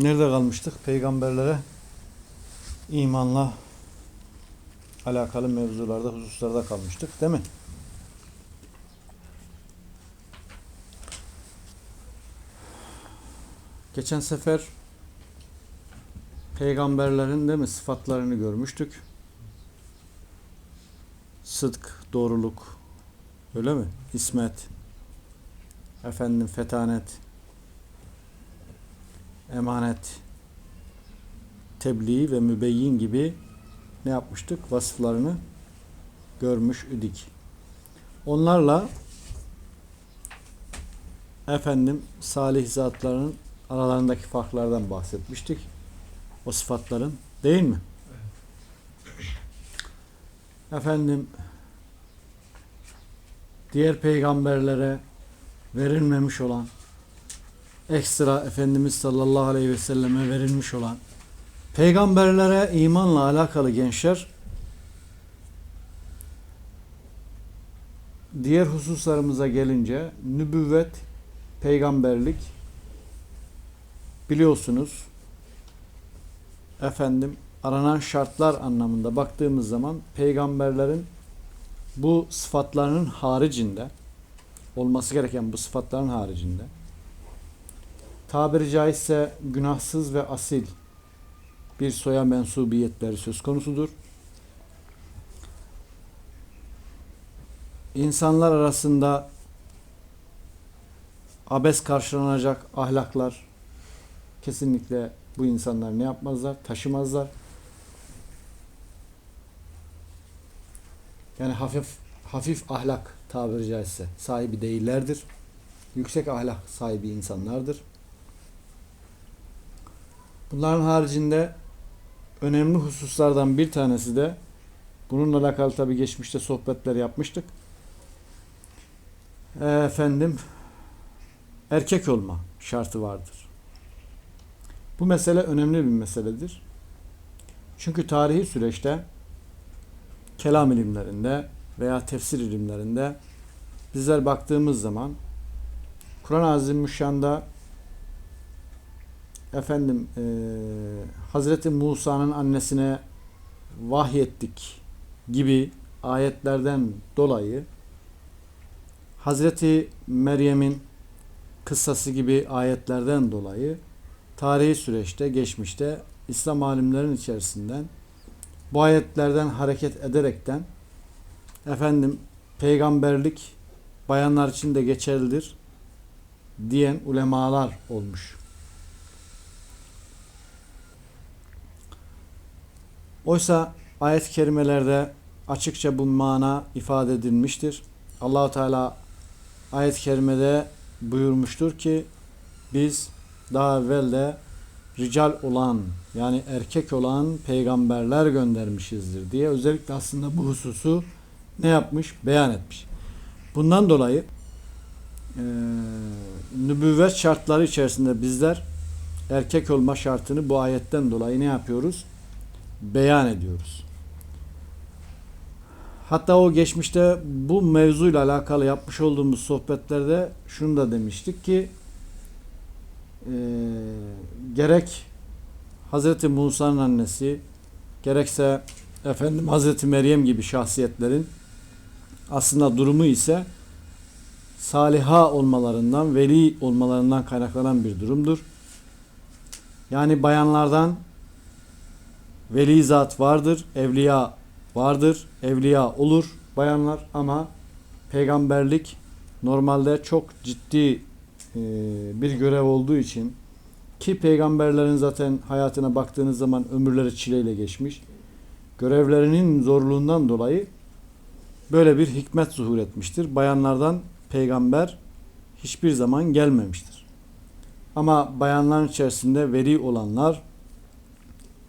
Nerede kalmıştık? Peygamberlere imanla alakalı mevzularda, hususlarda kalmıştık değil mi? Geçen sefer peygamberlerin değil mi sıfatlarını görmüştük. Sıdk, doğruluk, öyle mi? İsmet, efendim fetanet, emanet, tebliğ ve mübeyyin gibi ne yapmıştık? Vasıflarını görmüş idik. Onlarla efendim salih zatların aralarındaki farklardan bahsetmiştik. O sıfatların değil mi? Efendim diğer peygamberlere verilmemiş olan ekstra Efendimiz sallallahu aleyhi ve selleme verilmiş olan peygamberlere imanla alakalı gençler diğer hususlarımıza gelince nübüvvet, peygamberlik biliyorsunuz efendim aranan şartlar anlamında baktığımız zaman peygamberlerin bu sıfatlarının haricinde olması gereken bu sıfatların haricinde tabiri caizse günahsız ve asil bir soya mensubiyetleri söz konusudur. İnsanlar arasında abes karşılanacak ahlaklar kesinlikle bu insanlar ne yapmazlar? Taşımazlar. Yani hafif hafif ahlak tabiri caizse sahibi değillerdir. Yüksek ahlak sahibi insanlardır. Bunların haricinde önemli hususlardan bir tanesi de bununla alakalı tabi geçmişte sohbetler yapmıştık. Efendim erkek olma şartı vardır. Bu mesele önemli bir meseledir. Çünkü tarihi süreçte kelam ilimlerinde veya tefsir ilimlerinde bizler baktığımız zaman Kur'an-ı Azimüşşan'da efendim e, Hazreti Musa'nın annesine vahyettik gibi ayetlerden dolayı Hazreti Meryem'in kıssası gibi ayetlerden dolayı tarihi süreçte geçmişte İslam alimlerin içerisinden bu ayetlerden hareket ederekten efendim peygamberlik bayanlar için de geçerlidir diyen ulemalar olmuş. Oysa ayet-i kerimelerde açıkça bu mana ifade edilmiştir. Allahu Teala ayet-i kerimede buyurmuştur ki biz daha evvel de rical olan yani erkek olan peygamberler göndermişizdir diye özellikle aslında bu hususu ne yapmış? Beyan etmiş. Bundan dolayı e, nübüvvet şartları içerisinde bizler erkek olma şartını bu ayetten dolayı ne yapıyoruz? Beyan ediyoruz. Hatta o geçmişte bu mevzuyla alakalı yapmış olduğumuz sohbetlerde şunu da demiştik ki e, gerek Hazreti Musa'nın annesi gerekse efendim Hazreti Meryem gibi şahsiyetlerin aslında durumu ise saliha olmalarından, veli olmalarından kaynaklanan bir durumdur. Yani bayanlardan veli zat vardır, evliya vardır, evliya olur bayanlar ama peygamberlik normalde çok ciddi e, bir görev olduğu için ki peygamberlerin zaten hayatına baktığınız zaman ömürleri çileyle geçmiş. Görevlerinin zorluğundan dolayı böyle bir hikmet zuhur etmiştir. Bayanlardan peygamber hiçbir zaman gelmemiştir. Ama bayanların içerisinde veri olanlar,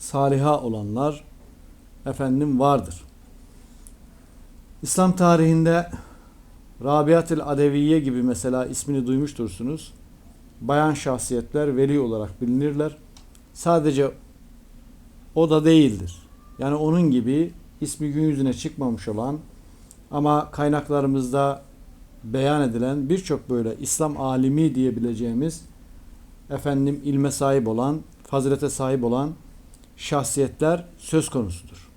saliha olanlar efendim vardır. İslam tarihinde Rabiatil Adeviye gibi mesela ismini duymuştursunuz. Bayan şahsiyetler veli olarak bilinirler. Sadece o da değildir. Yani onun gibi ismi gün yüzüne çıkmamış olan ama kaynaklarımızda beyan edilen birçok böyle İslam alimi diyebileceğimiz efendim ilme sahip olan fazilete sahip olan şahsiyetler söz konusudur.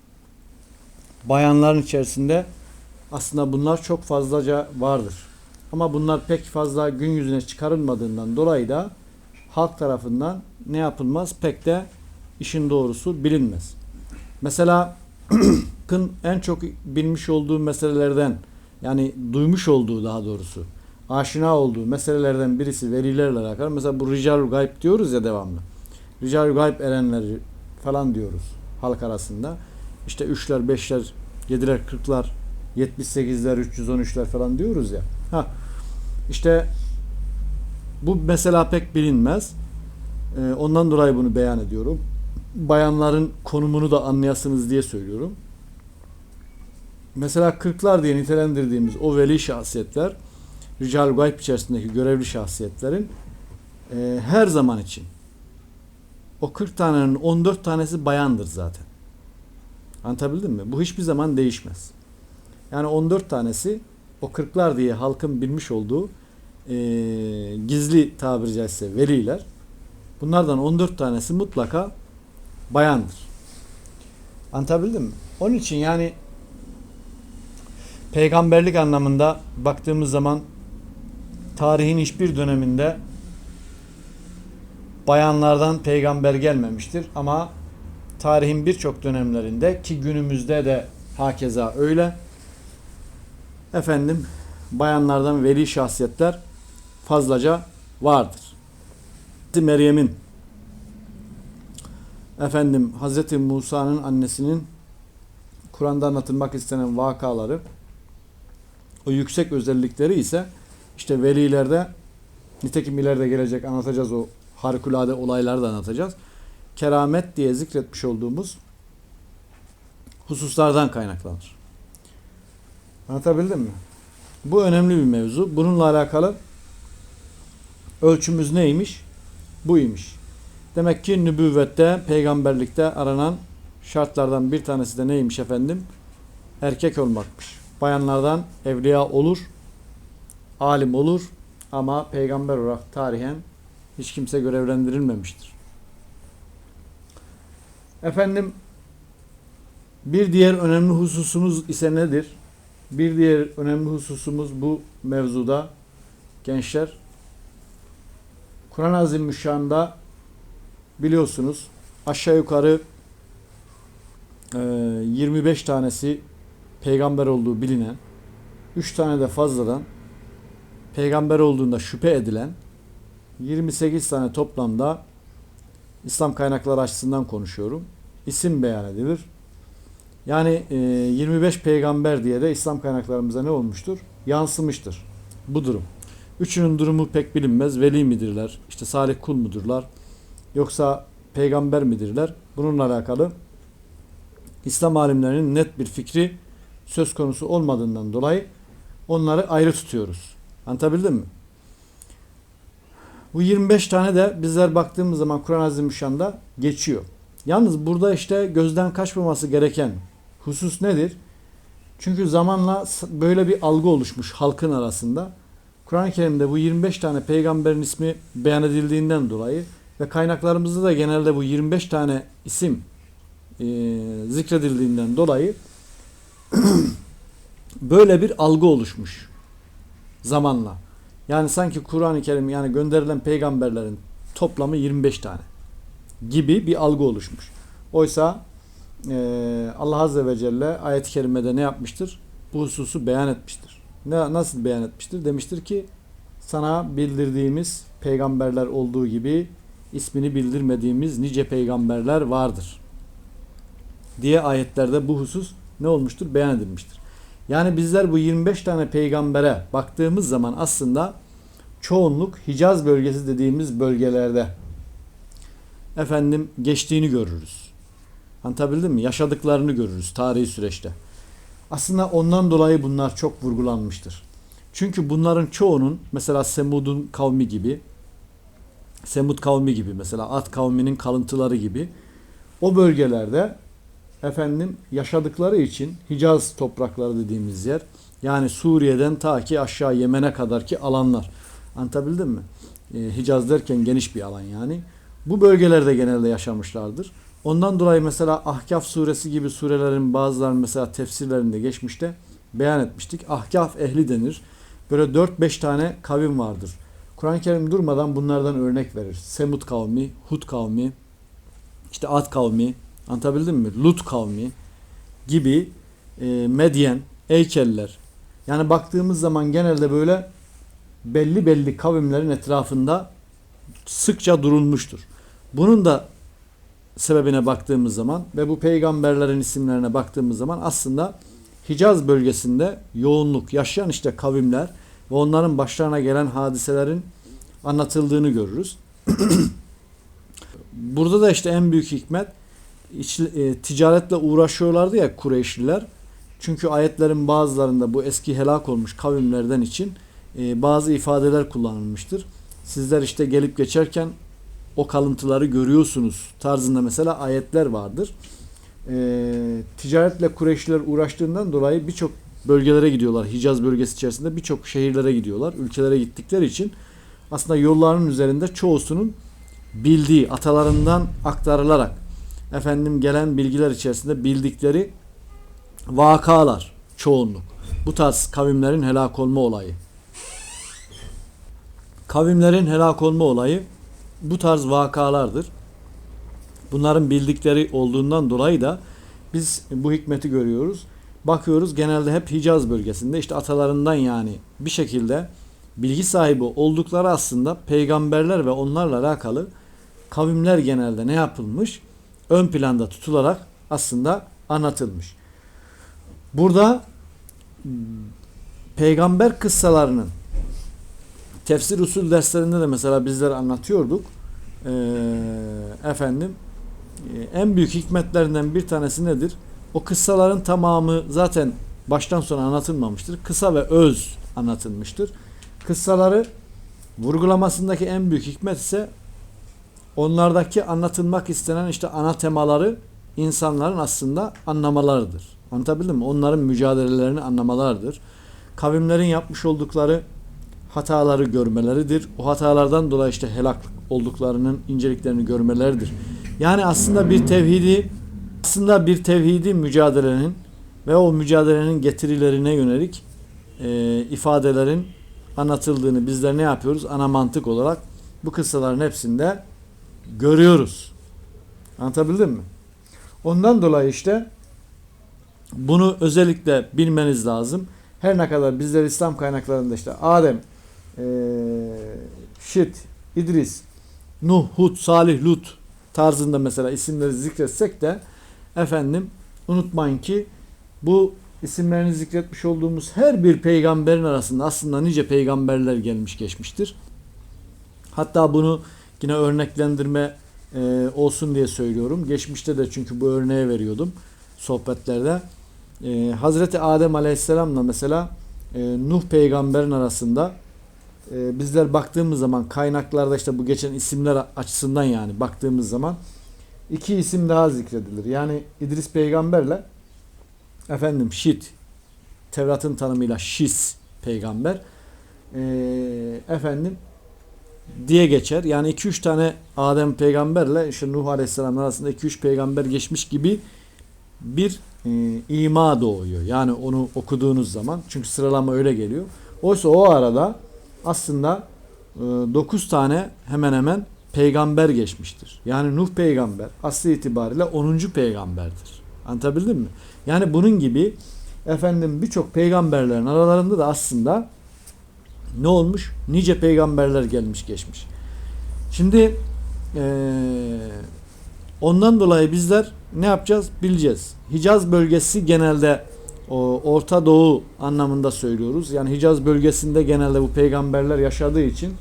Bayanların içerisinde aslında bunlar çok fazlaca vardır. Ama bunlar pek fazla gün yüzüne çıkarılmadığından dolayı da halk tarafından ne yapılmaz pek de işin doğrusu bilinmez. Mesela Hakk'ın en çok bilmiş olduğu meselelerden yani duymuş olduğu daha doğrusu aşina olduğu meselelerden birisi velilerle alakalı. Mesela bu rical gayb diyoruz ya devamlı. Rical gayb erenleri falan diyoruz halk arasında. İşte üçler, beşler, yediler, kırklar, 78'ler, 313'ler falan diyoruz ya. Ha, işte bu mesela pek bilinmez. Ee, ondan dolayı bunu beyan ediyorum. Bayanların konumunu da anlayasınız diye söylüyorum. Mesela kırklar diye nitelendirdiğimiz o veli şahsiyetler, Rical Gayb içerisindeki görevli şahsiyetlerin e, her zaman için o 40 tanenin 14 tanesi bayandır zaten. Anlatabildim mi? Bu hiçbir zaman değişmez. Yani 14 tanesi o 40'lar diye halkın bilmiş olduğu e, gizli tabiri caizse veliler. Bunlardan 14 tanesi mutlaka bayandır. Anlatabildim mi? Onun için yani peygamberlik anlamında baktığımız zaman tarihin hiçbir döneminde bayanlardan peygamber gelmemiştir ama tarihin birçok dönemlerinde ki günümüzde de hakeza öyle efendim bayanlardan veli şahsiyetler fazlaca vardır. Meryem'in efendim Hazreti Musa'nın annesinin Kur'an'da anlatılmak istenen vakaları o yüksek özellikleri ise işte velilerde nitekim ileride gelecek anlatacağız o harikulade olayları da anlatacağız. Keramet diye zikretmiş olduğumuz hususlardan kaynaklanır. Anlatabildim mi? Bu önemli bir mevzu. Bununla alakalı ölçümüz neymiş? Buymuş. Demek ki nübüvvette, peygamberlikte aranan şartlardan bir tanesi de neymiş efendim? Erkek olmakmış. Bayanlardan evliya olur, alim olur ama peygamber olarak tarihen hiç kimse görevlendirilmemiştir. Efendim bir diğer önemli hususumuz ise nedir? Bir diğer önemli hususumuz bu mevzuda gençler Kur'an-ı Azimüşşan'da biliyorsunuz aşağı yukarı e, 25 tanesi peygamber olduğu bilinen 3 tane de fazladan peygamber olduğunda şüphe edilen 28 tane toplamda İslam kaynakları açısından konuşuyorum. isim beyan edilir. Yani e, 25 peygamber diye de İslam kaynaklarımıza ne olmuştur? Yansımıştır bu durum. Üçünün durumu pek bilinmez. Veli midirler? İşte salih kul mudurlar? Yoksa peygamber midirler? Bununla alakalı İslam alimlerinin net bir fikri söz konusu olmadığından dolayı onları ayrı tutuyoruz. Anlatabildim mi? Bu 25 tane de bizler baktığımız zaman Kur'an-ı Azimüşşan'da geçiyor. Yalnız burada işte gözden kaçmaması gereken husus nedir? Çünkü zamanla böyle bir algı oluşmuş halkın arasında. Kur'an-ı Kerim'de bu 25 tane peygamberin ismi beyan edildiğinden dolayı ve kaynaklarımızda da genelde bu 25 tane isim e, zikredildiğinden dolayı böyle bir algı oluşmuş zamanla. Yani sanki Kur'an-ı Kerim yani gönderilen peygamberlerin toplamı 25 tane gibi bir algı oluşmuş. Oysa e, Allah Azze ve Celle ayet-i kerimede ne yapmıştır? Bu hususu beyan etmiştir. Ne, nasıl beyan etmiştir? Demiştir ki sana bildirdiğimiz peygamberler olduğu gibi ismini bildirmediğimiz nice peygamberler vardır. Diye ayetlerde bu husus ne olmuştur? Beyan edilmiştir. Yani bizler bu 25 tane peygambere baktığımız zaman aslında çoğunluk Hicaz bölgesi dediğimiz bölgelerde efendim geçtiğini görürüz. Anlatabildim mi? Yaşadıklarını görürüz tarihi süreçte. Aslında ondan dolayı bunlar çok vurgulanmıştır. Çünkü bunların çoğunun mesela Semud'un kavmi gibi Semud kavmi gibi mesela At kavminin kalıntıları gibi o bölgelerde efendim yaşadıkları için Hicaz toprakları dediğimiz yer yani Suriye'den ta ki aşağı Yemen'e kadar ki alanlar. Anlatabildim mi? Ee, Hicaz derken geniş bir alan yani. bu bölgelerde genelde yaşamışlardır. Ondan dolayı mesela Ahkaf suresi gibi surelerin bazılarının mesela tefsirlerinde geçmişte beyan etmiştik. Ahkaf ehli denir. Böyle 4-5 tane kavim vardır. Kur'an-ı Kerim durmadan bunlardan örnek verir. Semut kavmi, Hud kavmi, işte Ad kavmi, anlatabildim mi? Lut kavmi gibi e, Medyen, Eykeller. Yani baktığımız zaman genelde böyle belli belli kavimlerin etrafında sıkça durulmuştur. Bunun da sebebine baktığımız zaman ve bu peygamberlerin isimlerine baktığımız zaman aslında Hicaz bölgesinde yoğunluk yaşayan işte kavimler ve onların başlarına gelen hadiselerin anlatıldığını görürüz. Burada da işte en büyük hikmet iç- e, ticaretle uğraşıyorlardı ya Kureyşliler. Çünkü ayetlerin bazılarında bu eski helak olmuş kavimlerden için e, bazı ifadeler kullanılmıştır. Sizler işte gelip geçerken o kalıntıları görüyorsunuz tarzında mesela ayetler vardır. E, ticaretle Kureyşliler uğraştığından dolayı birçok bölgelere gidiyorlar. Hicaz bölgesi içerisinde birçok şehirlere gidiyorlar. Ülkelere gittikleri için aslında yollarının üzerinde çoğusunun bildiği, atalarından aktarılarak efendim gelen bilgiler içerisinde bildikleri vakalar çoğunluk. Bu tarz kavimlerin helak olma olayı. Kavimlerin helak olma olayı bu tarz vakalardır. Bunların bildikleri olduğundan dolayı da biz bu hikmeti görüyoruz. Bakıyoruz genelde hep Hicaz bölgesinde işte atalarından yani bir şekilde bilgi sahibi oldukları aslında peygamberler ve onlarla alakalı kavimler genelde ne yapılmış? Ön planda tutularak aslında anlatılmış. Burada peygamber kıssalarının tefsir usul derslerinde de mesela bizler anlatıyorduk. Ee, efendim e, en büyük hikmetlerinden bir tanesi nedir? O kıssaların tamamı zaten baştan sona anlatılmamıştır. Kısa ve öz anlatılmıştır. Kıssaları vurgulamasındaki en büyük hikmet ise onlardaki anlatılmak istenen işte ana temaları insanların aslında anlamalarıdır. Anlatabildim mi? Onların mücadelelerini anlamalarıdır. Kavimlerin yapmış oldukları hataları görmeleridir. O hatalardan dolayı işte helak olduklarının inceliklerini görmeleridir. Yani aslında bir tevhidi aslında bir tevhidi mücadelenin ve o mücadelenin getirilerine yönelik e, ifadelerin anlatıldığını bizler ne yapıyoruz? Ana mantık olarak bu kıssaların hepsinde görüyoruz. Anlatabildim mi? Ondan dolayı işte bunu özellikle bilmeniz lazım. Her ne kadar bizler İslam kaynaklarında işte Adem, Şit, İdris, Nuh, Hud, Salih, Lut tarzında mesela isimleri zikretsek de efendim unutmayın ki bu isimlerini zikretmiş olduğumuz her bir peygamberin arasında aslında nice peygamberler gelmiş geçmiştir. Hatta bunu yine örneklendirme e, olsun diye söylüyorum. Geçmişte de çünkü bu örneği veriyordum sohbetlerde. E, Hazreti Adem Aleyhisselam'la mesela e, Nuh peygamberin arasında e, bizler baktığımız zaman kaynaklarda işte bu geçen isimler açısından yani baktığımız zaman iki isim daha zikredilir. Yani İdris peygamberle efendim Şit Tevrat'ın tanımıyla Şis peygamber e, efendim diye geçer. Yani 2-3 tane Adem peygamberle işte Nuh Aleyhisselam arasında 2-3 peygamber geçmiş gibi bir e, ima doğuyor. Yani onu okuduğunuz zaman çünkü sıralama öyle geliyor. Oysa o arada aslında 9 tane hemen hemen peygamber geçmiştir. Yani Nuh peygamber aslı itibariyle 10. peygamberdir. Anlatabildim mi? Yani bunun gibi efendim birçok peygamberlerin aralarında da aslında ne olmuş? Nice peygamberler gelmiş geçmiş. Şimdi eee, ondan dolayı bizler ne yapacağız? Bileceğiz. Hicaz bölgesi genelde o Orta Doğu anlamında söylüyoruz. Yani Hicaz bölgesinde genelde bu peygamberler yaşadığı için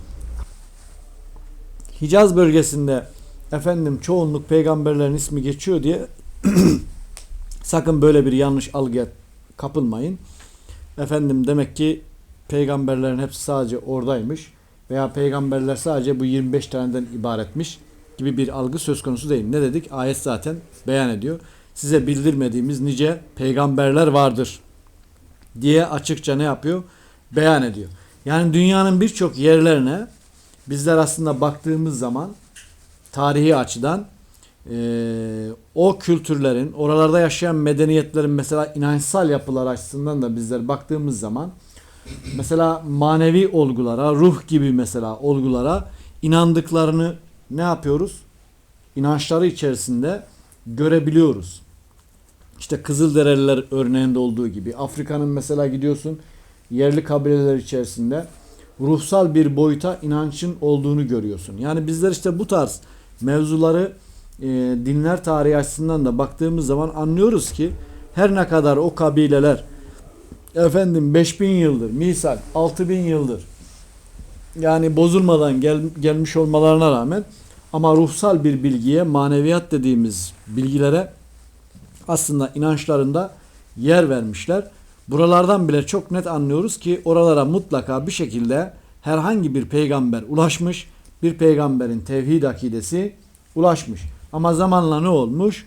Hicaz bölgesinde efendim çoğunluk peygamberlerin ismi geçiyor diye sakın böyle bir yanlış algıya kapılmayın. Efendim demek ki peygamberlerin hepsi sadece oradaymış veya peygamberler sadece bu 25 taneden ibaretmiş gibi bir algı söz konusu değil. Ne dedik? Ayet zaten beyan ediyor. Size bildirmediğimiz nice peygamberler vardır diye açıkça ne yapıyor? Beyan ediyor. Yani dünyanın birçok yerlerine bizler aslında baktığımız zaman tarihi açıdan e, o kültürlerin, oralarda yaşayan medeniyetlerin mesela inançsal yapılar açısından da bizler baktığımız zaman mesela manevi olgulara, ruh gibi mesela olgulara inandıklarını ne yapıyoruz? İnançları içerisinde görebiliyoruz. İşte Kızılderililer örneğinde olduğu gibi Afrika'nın mesela gidiyorsun yerli kabileler içerisinde ruhsal bir boyuta inancın olduğunu görüyorsun. Yani bizler işte bu tarz mevzuları e, dinler tarihi açısından da baktığımız zaman anlıyoruz ki her ne kadar o kabileler efendim 5000 yıldır, misal 6000 yıldır yani bozulmadan gel, gelmiş olmalarına rağmen ama ruhsal bir bilgiye, maneviyat dediğimiz bilgilere aslında inançlarında yer vermişler. Buralardan bile çok net anlıyoruz ki oralara mutlaka bir şekilde herhangi bir peygamber ulaşmış, bir peygamberin tevhid akidesi ulaşmış. Ama zamanla ne olmuş?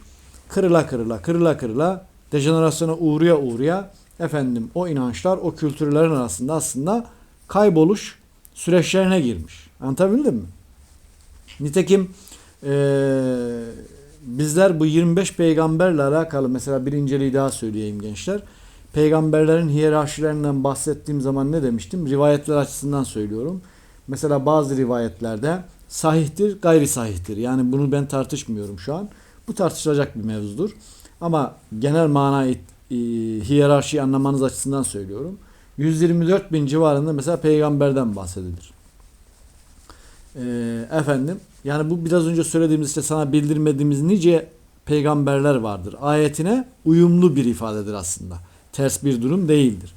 Kırıla kırıla, kırıla kırıla, dejenerasyona uğraya uğraya efendim o inançlar o kültürlerin arasında aslında kayboluş süreçlerine girmiş. Anlatabildim mi? Nitekim eee, bizler bu 25 peygamberle alakalı mesela bir inceliği daha söyleyeyim gençler. Peygamberlerin hiyerarşilerinden bahsettiğim zaman ne demiştim? Rivayetler açısından söylüyorum. Mesela bazı rivayetlerde sahihtir, gayri sahihtir. Yani bunu ben tartışmıyorum şu an. Bu tartışılacak bir mevzudur. Ama genel mana e, hiyerarşiyi anlamanız açısından söylüyorum. 124 bin civarında mesela peygamberden bahsedilir. Ee, efendim yani bu biraz önce söylediğimiz işte sana bildirmediğimiz nice peygamberler vardır. Ayetine uyumlu bir ifadedir aslında. Ters bir durum değildir.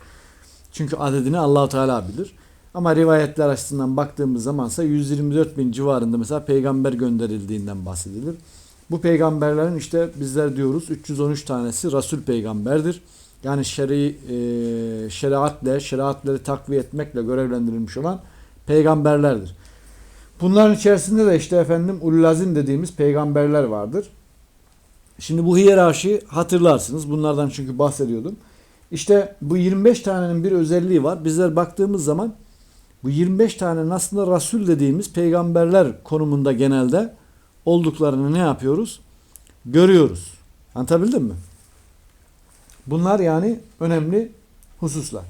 Çünkü adedini Allahu Teala bilir. Ama rivayetler açısından baktığımız zamansa 124 bin civarında mesela peygamber gönderildiğinden bahsedilir. Bu peygamberlerin işte bizler diyoruz 313 tanesi Resul peygamberdir. Yani şer'i e, şeriatle, şeriatları takviye etmekle görevlendirilmiş olan peygamberlerdir. Bunların içerisinde de işte efendim ululazim dediğimiz peygamberler vardır. Şimdi bu hiyerarşi hatırlarsınız. Bunlardan çünkü bahsediyordum. İşte bu 25 tanenin bir özelliği var. Bizler baktığımız zaman bu 25 tanenin aslında Resul dediğimiz peygamberler konumunda genelde olduklarını ne yapıyoruz? Görüyoruz. Anlatabildim mi? Bunlar yani önemli hususlar.